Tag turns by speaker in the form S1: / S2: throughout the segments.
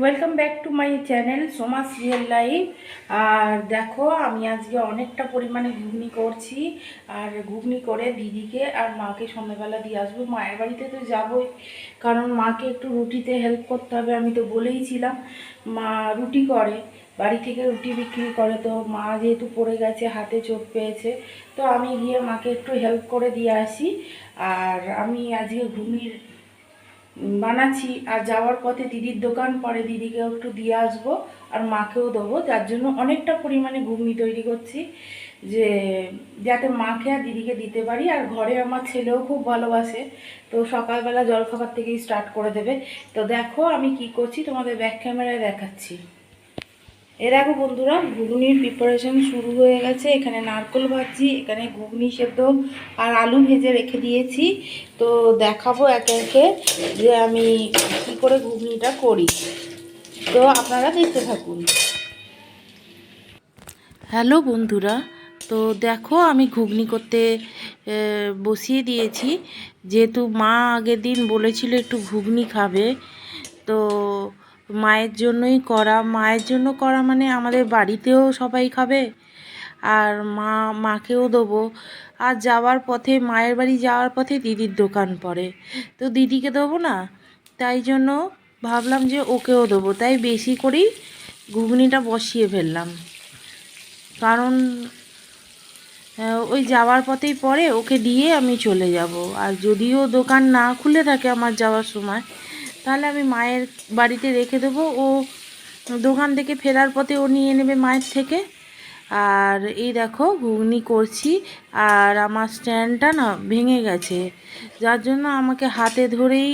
S1: Welcome back to my channel Somas real life আর দেখো, আমি আজকে অনেকটা পরিমাণে ঘুগনি করছি। আর ঘুগনি করে দিদিকে আর মাকে সন্ধ্যাবেলা দিয়ে আসব। মায়ের বাড়িতে তো যাবই, কারণ মাকে একটু রুটিতে হেল্প করতে হবে, আমি তো বলেইছিলাম মা রুটি করে, বাড়ি থেকে রুটি বিক্রি করে তো মা যেহেতু পড়ে গেছে, হাতে চোট পেয়েছে, তো আমি গিয়ে মাকে একটু হেল্প করে দিয়ে আসি। আর আমি আজকে ঘুগনির বানাচ্ছি, আর যাওয়ার পথে দিদির দোকান, পরে দিদিকেও একটু দিয়ে আসব, আর মাকেও দেবো, যার জন্য অনেকটা পরিমাণে ঘুগনি তৈরি করছি, যে যাতে মাকে আর দিদিকে দিতে পারি, আর ঘরে আমার ছেলেও খুব ভালোবাসে, তো সকালবেলা জলখাবার থেকেই স্টার্ট করে দেবে। তো দেখো আমি কি করছি, তোমাদের ব্যাক ক্যামেরায় দেখাচ্ছি। এর আগে বন্ধুরা, ঘুগনির প্রিপারেশন শুরু হয়ে গেছে। এখানে নারকোল ভাজছি এখানে ঘুগনি সেদ্ধ আর আলু ভেজে রেখে দিয়েছি। তো দেখাবো একে একে যে আমি কী করে ঘুগনিটা করি। তো আপনারা দেখতে থাকুন। হ্যালো বন্ধুরা, তো দেখো আমি ঘুগনি করতে বসিয়ে দিয়েছি। যেহেতু মা আগের দিন বলেছিল একটু ঘুগনি খাবে, তো মায়ের জন্যই করা, মায়ের জন্য করা মানে আমাদের বাড়িতেও সবাই খাবে। আর মা, মাকেও দেবো। আর যাওয়ার পথে, মায়ের বাড়ি যাওয়ার পথে দিদির দোকান পড়ে। তো দিদিকে দেবো না, তাই জন্য ভাবলাম যে ওকেও দেবো। তাই বেশি করেই ঘুগনিটা বসিয়ে ফেললাম। কারণ ওই যাওয়ার পথেই পরে ওকে দিয়ে আমি চলে যাব। আর যদিও দোকান না খুলে থাকে আমার যাওয়ার সময় তাহলে আমি মায়ের বাড়িতে রেখে দেবো। ও দোকান থেকে ফেরার পথে ও নিয়ে নেবে মায়ের থেকে। আর এই দেখো, ঘুগনি করছি। আর আমার স্ট্যান্ডটা না ভেঙে গেছে। যার জন্য আমাকে হাতে ধরেই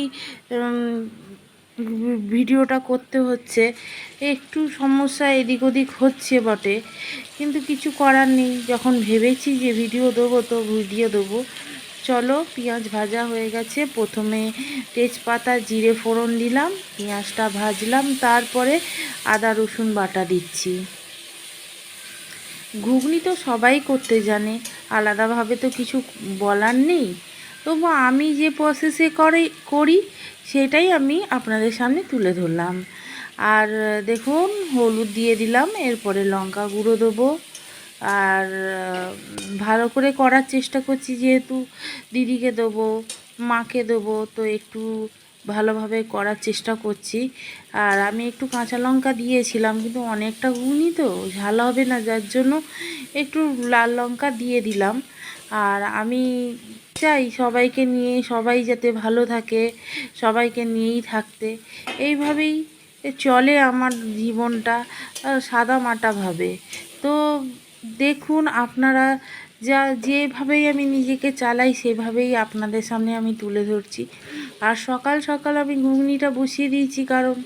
S1: ভিডিওটা করতে হচ্ছে। একটু সমস্যা এদিক ওদিক হচ্ছে বটে। কিন্তু কিছু করার নেই। যখন ভেবেছি যে ভিডিও দেবো তো ভিডিও দেবো। চলো, পেঁয়াজ ভাজা হয়ে গেছে। প্রথমে তেজপাতা, জিরে ফোড়ন দিলাম, পেঁয়াজটা ভাজলাম, তারপরে আদা, রসুন বাটা দিচ্ছি। ঘুগনি তো সবাই করতে জানে, আলাদাভাবে তো কিছু বলার নেই। তবু আমি যে প্রসেসে করে, করি, সেটাই আমি আপনাদের সামনে তুলে ধরলাম। আর দেখুন, হলুদ দিয়ে দিলাম, এরপরে লঙ্কা গুঁড়ো দেবো। আর ভালো করে করার চেষ্টা করছি যেহেতু দিদিকে দেবো মাকে দেবো তো একটু ভালোভাবে করার চেষ্টা করছি। আর আমি একটু কাঁচা লঙ্কা দিয়েছিলাম কিন্তু অনেকটা ঘুগনি তো ঝাল হবে না যার জন্য একটু লাল লঙ্কা দিয়ে দিলাম। আর আমি চাই সবাইকে নিয়ে সবাই যাতে ভালো থাকে সবাইকে নিয়েই থাকতে। এইভাবেই চলে আমার জীবনটা আহ, সাদামাটাভাবে তো দেখুন, আপনারা যা, যেভাবেই আমি নিজেকে চালাই, সেভাবেই আপনাদের সামনে আমি তুলে ধরছি। আর সকাল সকাল আমি ঘুগনিটা বসিয়ে দিয়েছি, কারণ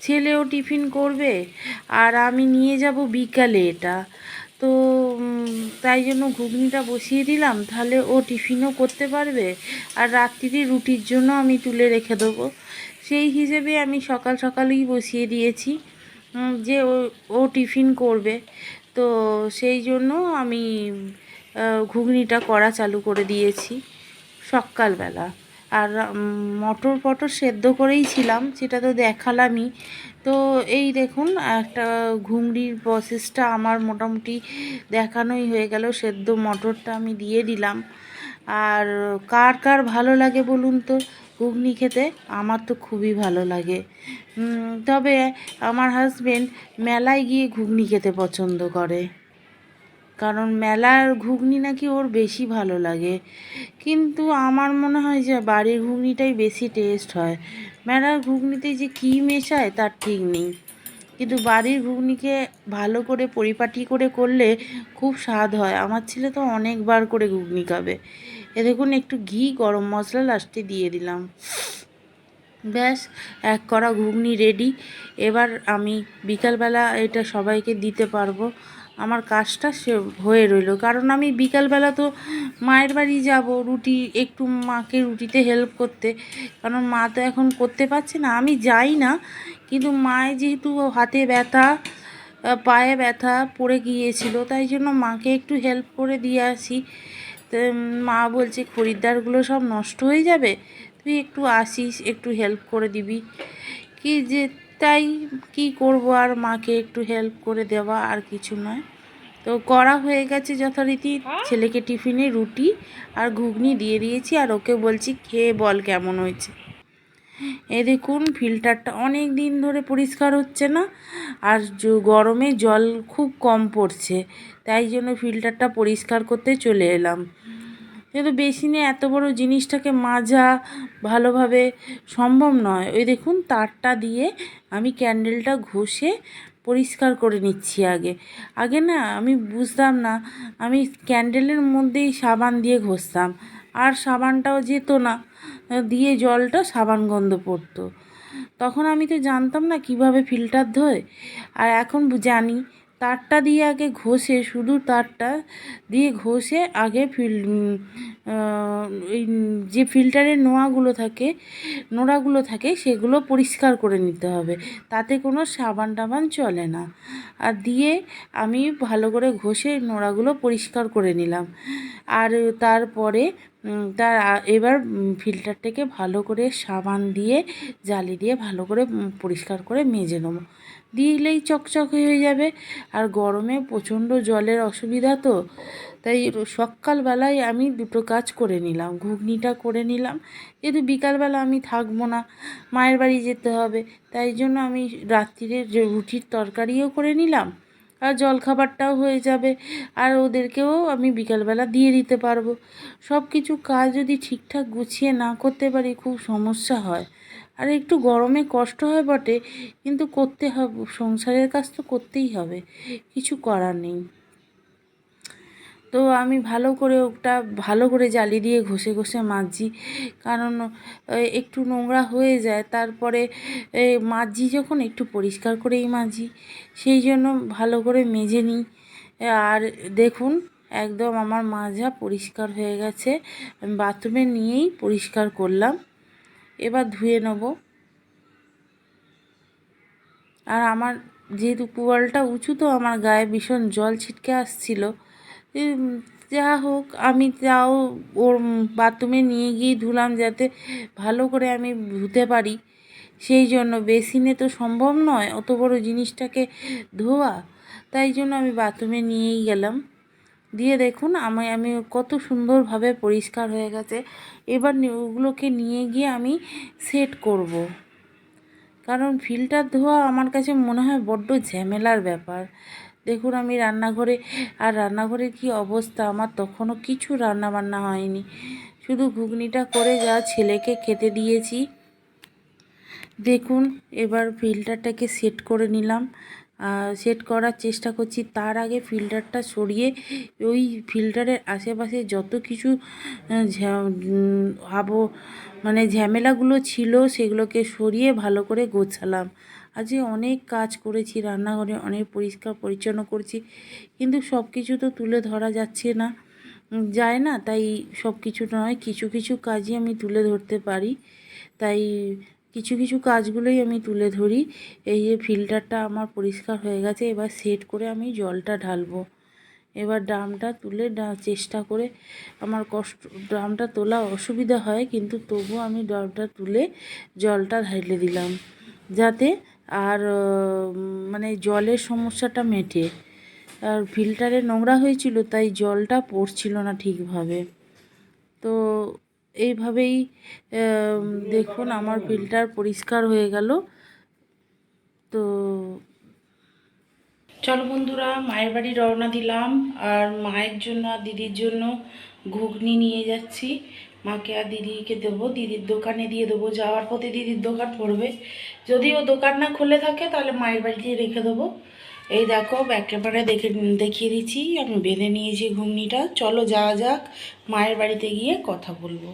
S1: ছেলেও টিফিন করবে, আর আমি নিয়ে যাব বিকালে এটা। তো তাই জন্য ঘুগনিটা বসিয়ে দিলাম, তাহলে ও টিফিনও করতে পারবে, আর রাত্রিরে রুটির জন্য আমি তুলে রেখে দেবো। সেই হিসেবে আমি সকাল সকালেই বসিয়ে দিয়েছি যে ও টিফিন করবে। তো সেই জন্য আমি ঘুগনিটা করা চালু করে দিয়েছি সকালবেলা। আর মটর পটর সেদ্ধ করেই ছিলাম, সেটা তো দেখালামই। তো এই দেখুন, একটা ঘুগনির প্রসেসটা আমার মোটামুটি দেখানোই হয়ে গেল, সেদ্ধ মটরটা আমি দিয়ে দিলাম। আর কার কার ভালো লাগে বলুন তো? ঘুগনি খেতে আমার তো খুবই ভালো লাগে। তবে আমার হাজব্যান্ড মেলায় গিয়ে ঘুগনি খেতে পছন্দ করে। কারণ মেলার ঘুগনি নাকি ওর বেশি ভালো লাগে। কিন্তু আমার মনে হয় যে বাড়ির ঘুগনিটাই বেশি টেস্ট হয়। মেলার ঘুগনিতে যে কী মেশায় তার ঠিক নেই। কিন্তু বাড়ির ঘুগনিকে ভালো করে পরিপাটি করে করলে খুব স্বাদ হয়। আমার ছেলে তো অনেকবার করে ঘুগনি খাবে। এ দেখুন, একটু ঘি, গরম মশলা লাস্টে দিয়ে দিলাম। ব্যাস, এক করা ঘুগনি রেডি এবার আমি বিকালবেলা এটা সবাইকে দিতে পারব। আমার কাজটা সে হয়ে রইল। কারণ আমি বিকালবেলা তো মায়ের বাড়ি যাব, রুটি, একটু মাকে রুটিতে হেল্প করতে। কারণ মা তো এখন করতে পারছে না। আমি যাই না, কিন্তু মায়ের যেহেতু হাতে ব্যথা পায়ে ব্যথা পড়ে গিয়েছিল, তাই জন্য মাকে একটু হেল্প করে দিয়ে আসি। মা বলছে, খরিদ্দারগুলো সব নষ্ট হয়ে যাবে? তুই একটু আসিস, একটু হেল্প করে দিবি। কি যে তাই কি করব আর মাকে একটু হেল্প করে দেওয়া আর কিছু নয়। তো করা হয়ে গেছে যথারীতি। ছেলেকে টিফিনে রুটি আর ঘুগনি দিয়ে দিয়েছি আর ওকে বলছি, খেয়ে বল কেমন হয়েছে? এ দেখুন ফিল্টারটা অনেক দিন ধরে পরিষ্কার হচ্ছে না, আর গরমে জল খুব কম পড়ছে, তাই জন্য ফিল্টারটা পরিষ্কার করতে চলে এলাম। কিন্তু বেসিনে এত বড় জিনিসটাকে মাজা ভালোভাবে সম্ভব নয়। ওই দেখুন, তারটা দিয়ে আমি ক্যান্ডেলটা ঘষে পরিষ্কার করে নিচ্ছি আগে। আগে না, আমি বুঝতাম না, আমি ক্যান্ডেলের মধ্যেই সাবান দিয়ে ঘষতাম। আর সাবানটাও যেত না। দিয়ে জলটা সাবান গন্ধ পড়তো। তখন আমি তো জানতাম না কীভাবে ফিল্টার ধোয়। আর এখন জানি, তারটা দিয়ে আগে ঘষে, শুধু তারটা দিয়ে ঘষে আগে ফিল ওই যে ফিল্টারের নোয়াগুলো থাকে, নোড়াগুলো থাকে, সেগুলো পরিষ্কার করে নিতে হবে। তাতে কোনো সাবান টাবান চলে না। আর দিয়ে আমি ভালো করে ঘষে নোড়াগুলো পরিষ্কার করে নিলাম। আর তারপরে তার এবার ফিল্টারটাকে ভালো করে সাবান দিয়ে, জালি দিয়ে ভালো করে পরিষ্কার করে মেজে নেব। দিলেই চকচক হয়ে যাবে। আর গরমে প্রচণ্ড জলের অসুবিধা তো, তাই সকালবেলায় আমি দুটো কাজ করে নিলাম। ঘুগনিটা করে নিলাম। যেহেতু বিকালবেলা আমি থাকব না, মায়ের বাড়ি যেতে হবে, তাই জন্য আমি রাত্রিরে রুটির তরকারিও করে নিলাম। আর জলখাবারটাও হয়ে যাবে। আর ওদেরকেও আমি বিকালবেলা দিয়ে দিতে পারব। সব কিছু কাজ যদি ঠিকঠাক গুছিয়ে না করতে পারি, খুব সমস্যা হয়। আর একটু গরমে কষ্ট হয় বটে, কিন্তু করতে হবে, সংসারের কাজ তো করতেই হবে। কিছু করার নেই। তো আমি ভালো করে ওটা ভালো করে জালি দিয়ে ঘষে ঘষে মাজছি কারণ একটু নোংরা হয়ে যায় তারপরে এ, মাজছি যখন একটু পরিষ্কার করেই মাজি সেই জন্য ভালো করে মেজে নিই। আর দেখুন একদম আমার মাজা পরিষ্কার হয়ে গেছে আমি বাথরুমে নিয়েই পরিষ্কার করলাম। এবার ধুয়ে নেব। আর আমার যেহেতু পুয়ালটা উঁচু তো আমার গায়ে ভীষণ জল ছিটকে আসছিল। যা হোক, আমি তাও ওর বাথরুমে নিয়ে গিয়ে ধুলাম যাতে ভালো করে আমি ধুতে পারি। সেই জন্য বেসিনে তো সম্ভব নয় অত বড় জিনিসটাকে ধোয়া। তাই জন্য আমি বাথরুমে নিয়েই গেলাম। দিয়ে দেখুন, আমি আমি কত সুন্দরভাবে পরিষ্কার হয়ে গেছে। এবার ওগুলোকে নিয়ে গিয়ে আমি সেট করব। কারণ ফিল্টার ধোয়া আমার কাছে মনে হয় বড্ড ঝামেলার ব্যাপার। দেখুন আমি রান্নাঘরে, আর রান্নাঘরের কি অবস্থা? আমার তখনও কিছু রান্না বান্না হয়নি। শুধু ঘুগনিটা করে যা ছেলেকে খেতে দিয়েছি। দেখুন, এবার ফিল্টারটাকে সেট করে নিলাম। সেট করার চেষ্টা করছি। তার আগে ফিল্টারটা সরিয়ে ওই ফিল্টারের আশেপাশে যত কিছু হাবো মানে ঝামেলাগুলো ছিল, সেগুলোকে সরিয়ে ভালো করে গোছালাম। আজকে অনেক কাজ করেছি, রান্নাঘরে অনেক পরিষ্কার পরিচ্ছন্ন করছি, কিন্তু সব কিছু তো তুলে ধরা যাচ্ছে না। যায় না, তাই সব কিছু নয়, কিছু কিছু কাজই আমি তুলে ধরতে পারি। তাই কিছু কিছু কাজগুলোই আমি তুলে ধরি। এই যে ফিল্টারটা আমার পরিষ্কার হয়ে গেছে, এবার সেট করে আমি জলটা ঢালবো। এবার ড্রামটা তুলে চেষ্টা করে আমার কষ্ট, ড্রামটা তোলা অসুবিধা হয়, কিন্তু তবুও আমি ড্রামটা তুলে জলটা ঢেলে দিলাম। যাতে আর মানে জলের সমস্যাটা মেটে। আর ফিল্টারে নোংরা হয়েছিল, তাই জলটা পড়ছিল না ঠিকভাবে। তো এইভাবেই দেখুন আমার ফিল্টার পরিষ্কার হয়ে গেল। তো চলো বন্ধুরা, মায়ের বাড়ি রওনা দিলাম। আর মায়ের জন্য আর দিদির জন্য ঘুগনি নিয়ে যাচ্ছি। মাকে আর দিদিকে দেবো। দিদির দোকানে দিয়ে দেবো। যাওয়ার পথে দিদির দোকান পড়বে। যদি ও দোকান না খুলে থাকে, তাহলে মায়ের বাড়িতে রেখে দেবো। এই দেখো, একেবারে দেখে, দেখিয়ে দিচ্ছি। আমি বেঁধে নিয়েছি ঘুগনিটা। চলো যাওয়া যাক। মায়ের বাড়িতে গিয়ে কথা বলব।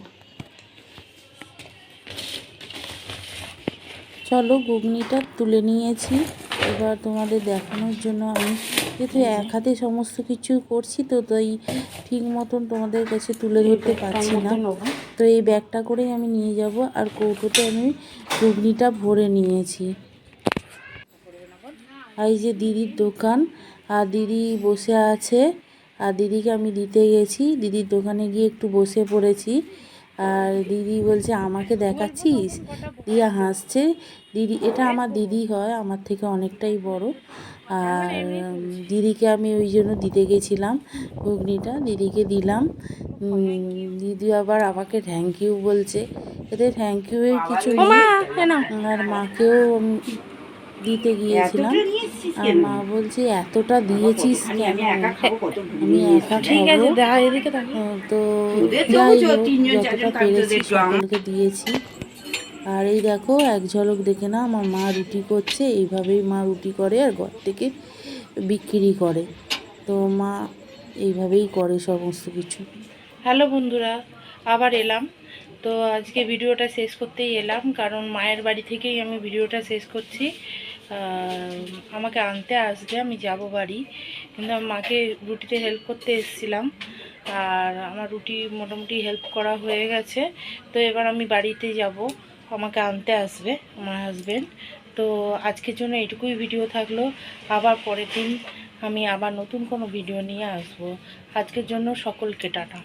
S1: চলো ঘুগনিটা তুলে নিয়েছি। এবার তোমাদের দেখানোর জন্য আমি যেহেতু এক হাতে সমস্ত কিছু করছি তো তাই ঠিক মতন তোমাদের কাছে তুলে ধরতে পারছি না। তো এই ব্যাগটা করেই আমি নিয়ে যাব আর কৌটোতে আমি ঘুগনিটা ভরে নিয়েছি। আর এই যে দিদির দোকান, আর দিদি বসে আছে, আর দিদিকে আমি দিতে গেছি। দিদির দোকানে গিয়ে একটু বসে পড়েছি। আর দিদি বলছে আমাকে দেখাচ্ছিস? দিয়া হাসছে। দিদি এটা আমার দিদি হয় আমার থেকে অনেকটাই বড়। আর দিদিকে আমি ওই জন্য দিতে গেছিলাম ঘুগনিটা দিদিকে দিলাম। দিদি আবার আমাকে থ্যাংক ইউ বলছে। এতে থ্যাংক ইউ এর কিছু নেই। আর মাকেও দিতে গিয়েছিলাম। আর মা বলছে এতটা দিয়েছিস আমি একা খাব তো যতটা পেরেছি সকলকে দিয়েছি। আর এই দেখো এক ঝলক দেখে না আমার মা রুটি করছে এইভাবেই মা রুটি করে আর ঘর থেকে বিক্রি করে। তো মা এইভাবেই করে সমস্ত কিছু। হ্যালো বন্ধুরা আবার এলাম। তো আজকে ভিডিওটা শেষ করতেই এলাম কারণ মায়ের বাড়ি থেকেই আমি ভিডিওটা শেষ করছি। আমাকে আনতে আসবে, আমি যাব বাড়ি। কিন্তু আমি মাকে রুটিতে হেল্প করতে এসেছিলাম। আর আমার রুটি মোটামুটি হেল্প করা হয়ে গেছে। তো এবার আমি বাড়িতে যাব। আমাকে আনতে আসবে আমার হাজব্যান্ড তো আজকের জন্য এটুকুই ভিডিও থাকল। আবার পরের দিন আমি আবার নতুন কোনো ভিডিও নিয়ে আসব। আজকের জন্য সকলকে টাটা।